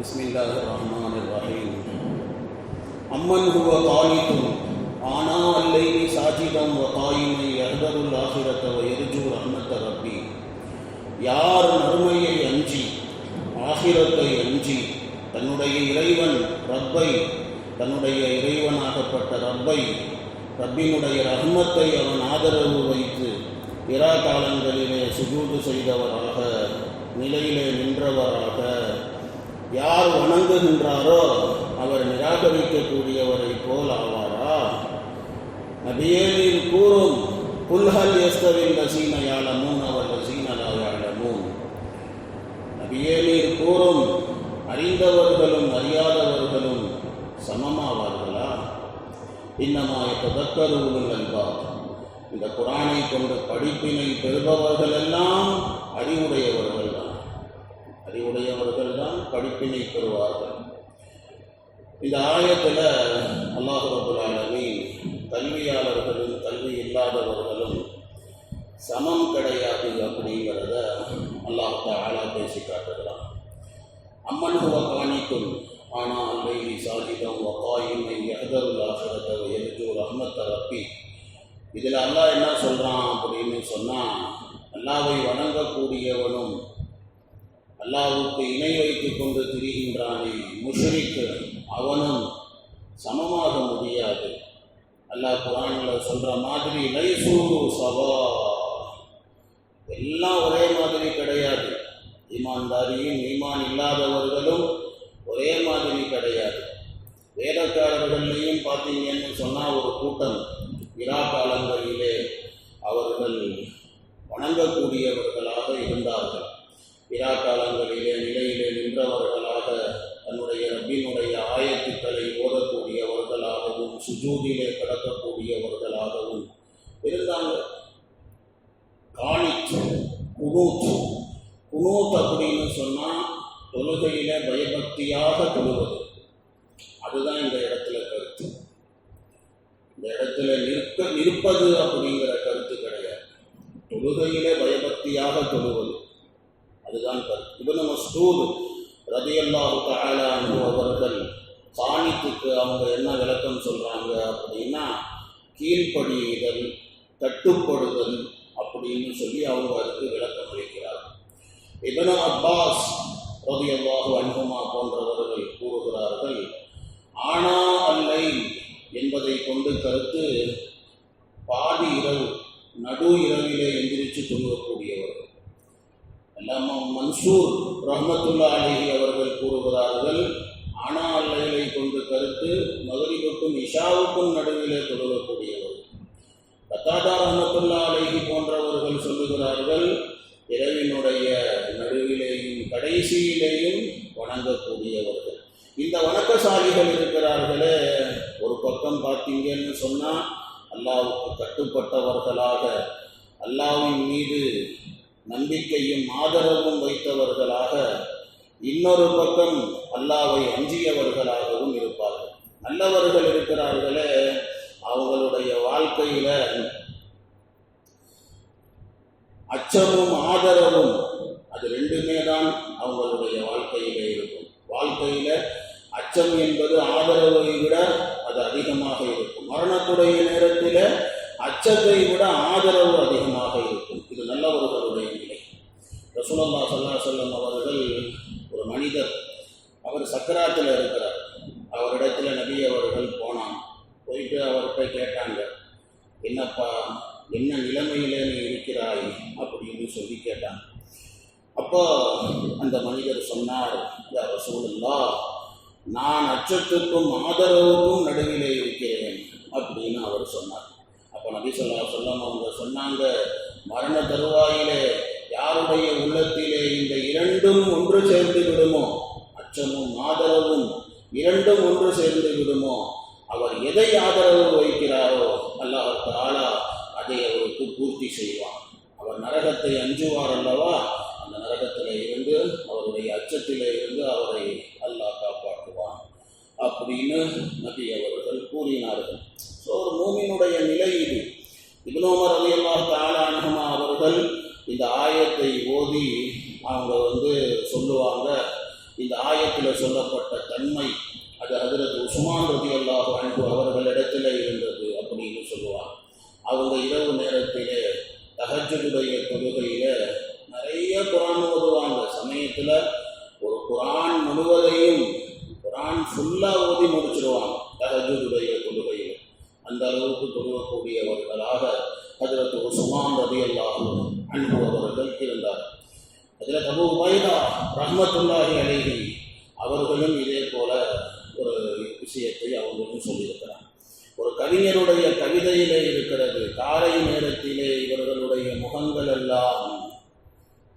بسم الله الرحمن الرحيم أمن هو قانت آناء الليل ساجدا وقائما يحذر الآخرة ويرجو رحمة ربي யார் மறுமையை அஞ்சி ஆகிரத்தை அஞ்சி தன்னுடைய இறைவன் ரப்பை தன்னுடைய இறைவனாகப்பட்ட ரப்பை ரப்பினுடைய ரஹ்மத்தை அவன் ஆதரவு வைத்து இரா காலங்களிலே சுஜூது செய்தவராக நிலையிலே நின்றவராக யார் வணங்குகின்றாரோ அவர் நிராகரிக்கக்கூடியவரை போல் ஆவாரா? நபியேலில் கூறும் புல்ஹல் எஸ்தவில் லசீன அவர் லசீன லா நபியேலில் கூறும் அறிந்தவர்களும் அறியாதவர்களும் சமமாவார்களா? இன்னமாய ததக்கருவுள் அல்பார் இந்த குரானை கொண்டு படிப்பினை பெறுபவர்கள் எல்லாம் அறிவுடையவர்கள் தான் அறிவுடையவர்கள் படிப்பினை பெறுவார்கள். இந்த ஆயத்தில் அல்லாஹ் கல்வியாளர்களும் கல்வி இல்லாதவர்களும் சமம் கிடையாது அப்படிங்கிறத அல்லாஹ் ஆளாக பேசி காட்டுகிறான். அம்மன் ஹுவ காணிக்கும். ஆனால் அல்லைலி சாஜிதம் வகாயிமை யஹதருல் ஆசிரத்தை எரிஜு ரஹ்மத்த ரப்பி. இதில் அல்லாஹ் என்ன சொல்கிறான் அப்படின்னு சொன்னால் அல்லாவை வணங்கக்கூடியவனும் அல்லாவுக்கு இணை வைத்துக் கொண்டு திரிகின்றானே. முஷரிக்கு அவனும் சமமாக முடியாது. அல்லாஹ் குரானில் சொல்கிற மாதிரி லைசூரு சவா எல்லாம் ஒரே மாதிரி கிடையாது. ஈமான்தாரியும் ஈமான் இல்லாதவர்களும் ஒரே மாதிரி கிடையாது. வேதக்காரர்களையும் பார்த்தீங்கன்னு சொன்னால் ஒரு கூட்டம் இரா காலங்களிலே அவர்கள் வணங்கக்கூடியவர்களாக இருந்தார்கள். விழாக்காலங்களிலே காலங்களிலே நிலையிலே நின்றவர்களாக தன்னுடைய ரப்பினுடைய ஆயத்துக்களை ஓதக்கூடியவர்களாகவும் சுஜூதிலே கடக்கக்கூடியவர்களாகவும் இருந்தாங்க. காணிச்சு குனூத் குனூத் அப்படின்னு சொன்னால் தொழுகையில பயபக்தியாக தொழுவது. அதுதான் இந்த இடத்துல கருத்து. இந்த இடத்துல நிற்க நிற்பது அப்படிங்கிற கருத்து கிடையாது. தொழுகையிலே பயபக்தியாக தொழுவது. அதுதான் கருத்து. இவனு மஸ்தூத் ரதியல்லாஹு தஆலா அன்ஹு அவர்கள் சாணித்துக்கு அவங்க என்ன விளக்கம் சொல்கிறாங்க அப்படின்னா கீழ்ப்படியுதல் கட்டுப்படுதல் அப்படின்னு சொல்லி அவங்க அதுக்கு விளக்கம் அளிக்கிறார். இபனு அப்பாஸ் ரதியல்லாஹு அன்ஹுமா போன்றவர்கள் கூறுகிறார்கள் ஆனா அல்லை என்பதை கொண்டு கருத்து பாதி இரவு நடு இரவிலே எந்திரிச்சு தொழுவக்கூடியவர்கள் அல்லாம மன்சூர் ரஹமத்துல்லா அலிஹி அவர்கள் கூறுகிறார்கள் ஆனா அல்லைகளை கொண்டு கருத்து மகரிபுக்கும் இஷாவுக்கும் நடுவிலே தொடரக்கூடியவர் கத்தாதா ரஹமத்துல்லா அலிஹி போன்றவர்கள் சொல்லுகிறார்கள் இரவினுடைய நடுவிலேயும் கடைசியிலேயும் வணங்கக்கூடியவர்கள். இந்த வணக்கசாலிகள் இருக்கிறார்களே ஒரு பக்கம் பார்த்தீங்கன்னு சொன்னால் அல்லாவுக்கு கட்டுப்பட்டவர்களாக அல்லாவின் மீது நம்பிக்கையும் ஆதரவும் வைத்தவர்களாக இன்னொரு பக்கம் அல்லாவை அஞ்சியவர்களாகவும் இருப்பார்கள். நல்லவர்கள் இருக்கிறார்களே அவங்களுடைய வாழ்க்கையில அச்சமும் ஆதரவும் அது ரெண்டுமே தான் அவங்களுடைய வாழ்க்கையில இருக்கும். வாழ்க்கையில அச்சம் என்பது ஆதரவை விட அது அதிகமாக இருக்கும். மரணத்துடைய நேரத்தில் அச்சத்தை விட ஆதரவு அதிகமாக இருக்கும். ரசூலல்லா சல்லா சொல்லம் அவர்கள் ஒரு மனிதர். அவர் சக்கராத்தில் இருக்கிறார். அவரிடத்தில் நபி அவர்கள் போனான். போயிட்டு அவர்கிட்ட கேட்டாங்க என்னப்பா என்ன நிலைமையில நீ இருக்கிறாய்? அப்படின்னு சொல்லி கேட்டான் அப்போ அந்த மனிதர் சொன்னார் யா ரசூலுல்லா நான் அச்சத்துக்கும் ஆதரவுக்கும் நடுவிலே இருக்கிறேன். அப்படின்னு அவர் சொன்னார். அப்போ நபி சொல்லா சொல்லம் அவங்க சொன்னாங்க மரண தருவாயிலே யாருடைய உள்ளத்திலே இந்த இரண்டும் ஒன்று சேர்ந்து விடுமோ? அச்சமும் ஆதரவும் இரண்டும் ஒன்று சேர்ந்து விடுமோ? அவர் எதை ஆதரவு வைக்கிறாரோ அல்லாஹ் தாலா அதை அவருக்கு பூர்த்தி செய்வான். அவர் நரகத்தை அஞ்சுவார் அல்லவா? அந்த நரகத்தில் இருந்து அவருடைய அச்சத்திலே இருந்து அவரை அல்லாஹ் காப்பாற்றுவான். அப்படின்னு நபி அவர்கள் கூறினார்கள். ஸோ ஒரு மூமினுடைய நிலை இது. இப்னோமர் அலி அல்லாஹ் அவர்கள் இந்த ஆயத்தை ஓதி அவங்க வந்து சொல்லுவாங்க இந்த ஆயத்தில் சொல்லப்பட்ட தன்மை அது அதிரத்து உஸ்மான் ரதி அல்லாஹ் அன்பு அவர்களிடத்தில் இருந்தது அப்படின்னு சொல்லுவாங்க. அவங்க இரவு நேரத்திலே தஹஜுடைய தொழுகையில் நிறைய குரான் ஓதுவாங்க. சமயத்தில் ஒரு குரான் முழுவதையும் குரான் ஃபுல்லாக ஓதி முடிச்சிருவாங்க தஹஜுடைய தொழுகையில். அந்த அளவுக்கு தொழுகக்கூடியவர்களாக அதிரத்து உஸ்மான் ரதி அல்லாஹ் அன்பு அவர்கள் இருந்தார் அதில் அபு உபைதா ரஹ்மத்துல்லாஹி அலைஹி அவர்களும் இதே போல ஒரு விஷயத்தை அவர்களும் சொல்லியிருக்கிறார் ஒரு கவிஞருடைய கவிதையிலே இருக்கிறது. காலை நேரத்திலே இவர்களுடைய முகங்கள் எல்லாம்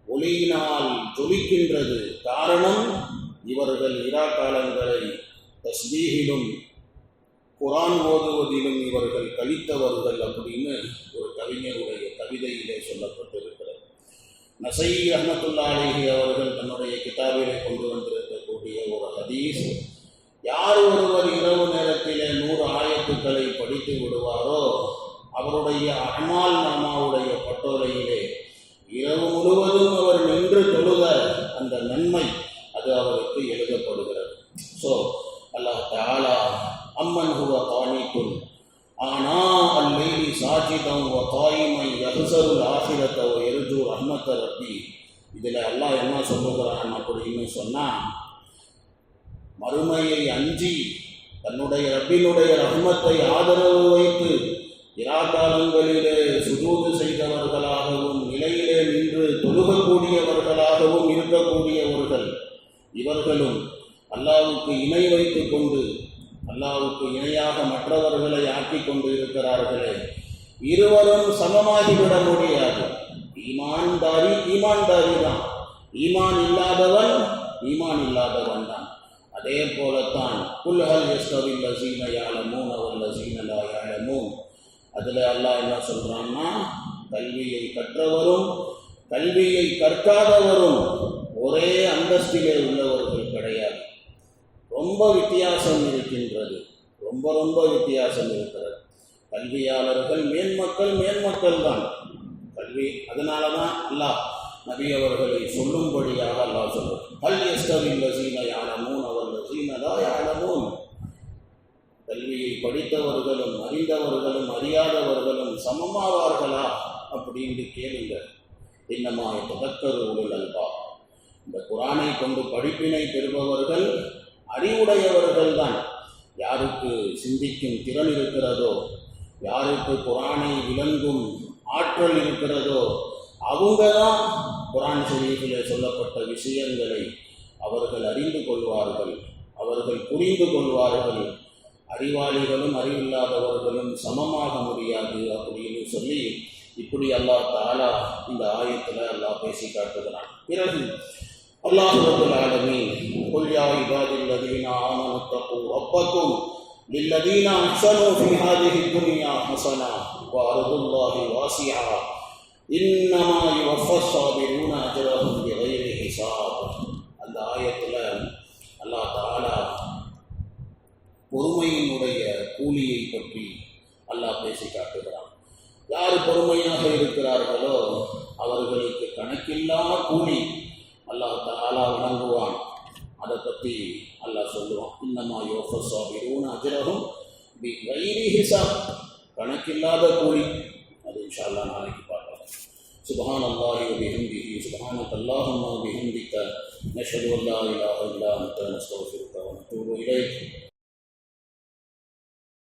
ஒளியினால் ஜொலிக்கின்றது. காரணம் இவர்கள் இரா காலங்களை தஸ்பீகிலும் குரான் ஓதுவதிலும் இவர்கள் கழித்தவர்கள் அப்படின்னு ஒரு கவிஞருடைய கவிதையிலே சொல்லப்பட்டிருக்கிறது. நசை அஹமத்துல்லாலேஹி அவர்கள் தன்னுடைய கிதாபிலே கொண்டு வந்திருக்கக்கூடிய ஒரு ஹதீஸ் யார் ஒருவர் இரவு நேரத்திலே நூறு ஆயத்துக்களை படித்து விடுவாரோ அவருடைய அமால் நாமாவுடைய பட்டோரையிலே இரவு முழுவதும் அவர் நின்று தொழுத அந்த நன்மை அது அவருக்கு எழுதப்படுகிறது. ஸோ அல்லாஹ் தாலா அம்மன் ஹுவ காணிக்குள் ஆனா அல்லைலி சாஜிதம் வ காயிமை யஹ்சருல் ஆஹிரத்தை ரஹ்மத்தை எருஜு ரப்பி. இதில் எல்லாம் என்ன சொல்லுகிறான் அப்படின்னு சொன்னால் மறுமையை அஞ்சி தன்னுடைய ரப்பினுடைய ரஹ்மத்தை ஆதரவு வைத்து இராக்காலங்களிலே சுஜூது செய்தவர்களாகவும் நிலையிலே நின்று தொழுகக்கூடியவர்களாகவும் இருக்கக்கூடியவர்கள் இவர்களும் அல்லாவுக்கு இணை வைத்து கொண்டு அல்லாவுக்கு இணையாக மற்றவர்களை ஆக்கி கொண்டு இருக்கிறார்களே இருவரும் சமமாகிவிட முடியாது ஈமான்தாரி ஈமான்தாரி தான். ஈமான் இல்லாதவன் ஈமான் இல்லாதவன் தான். அதே போலத்தான் குல்ஹல் எஸ்தவில் லசீன யாழமூன் அவர் லசீன யாழமூன் அதில் அல்லாஹ் என்ன சொல்கிறான்னா கல்வியை கற்றவரும் கல்வியை கற்காதவரும் ஒரே அந்தஸ்திலே உள்ளவர்கள் கிடையாது. ரொம்ப வித்தியாசம் இருக்கின்றது. ரொம்ப ரொம்ப வித்தியாசம் இருக்கிறது கல்வியாளர்கள் மேன்மக்கள் மேன்மக்கள் தான் கல்வி அதனால தான் அல்லாஹ் நபி அவர்களை சொல்லும்படியாக அல்லாஹ் சொல்லும் ஹல் எஸ்தவில் லசீன அவர் லசீனதா யானமும் கல்வியை படித்தவர்களும் அறிந்தவர்களும் அறியாதவர்களும் சமமாவார்களா அப்படின்னு கேளுங்க இன்னமாய் ததக்கரு உடல் அல்பா. இந்த குரானை கொண்டு படிப்பினை பெறுபவர்கள் அறிவுடையவர்கள் தான் யாருக்கு சிந்திக்கும் திறன் இருக்கிறதோ யாருக்கு குரானை விளங்கும் ஆற்றல் இருக்கிறதோ அவங்க தான் குரான் ஷெரீஃபில் சொல்லப்பட்ட விஷயங்களை அவர்கள் அறிந்து கொள்வார்கள் அவர்கள் புரிந்து கொள்வார்கள். அறிவாளிகளும் அறிவில்லாதவர்களும் சமமாக முடியாது அப்படின்னு சொல்லி இப்படி அல்லாஹ் தாலா இந்த ஆயத்தில் அல்லாஹ் பேசி காட்டுகிறான். பிறகு அல்லாஹ் ஆலமி கொல்யா இபாதில்லதீன ஆமனத்தப்போ அப்பக்கும் الذين آمنوا اتقوا ربكم للذين أحسنوا في هذه الدنيا حسنة وأرض الله واسعة إنما يوفى الصابرون أجرهم بغير حساب அந்த ஆயத்தில் அல்லாஹ் தாலா பொறுமையினுடைய கூலியை பற்றி அல்லாஹ் பேசி காட்டுகிறான் யார் பொறுமையாக இருக்கிறார்களோ அவர்களுக்கு கணக்கில்லா கூலி அல்லாஹ் தாலா வழங்குவான் அதை பற்றி அல்லாஹ் சொல்லுவான். இன்னமா யோஃபர் சாபிரூன் அஜரகம் பி வைரி ஹிசாப். கணக்கில்லாத கூலி. அது இன்ஷால்லா நாளைக்கு பார்க்கலாம். சுபஹான் அல்லாஹி பிஹிந்தி சுபஹான அல்லாஹம்மா பிஹிந்திக்க நஷது அல்லா இல்லாஹ் இல்லா அந்தஸ்தோசிருக்கா தூரு இலை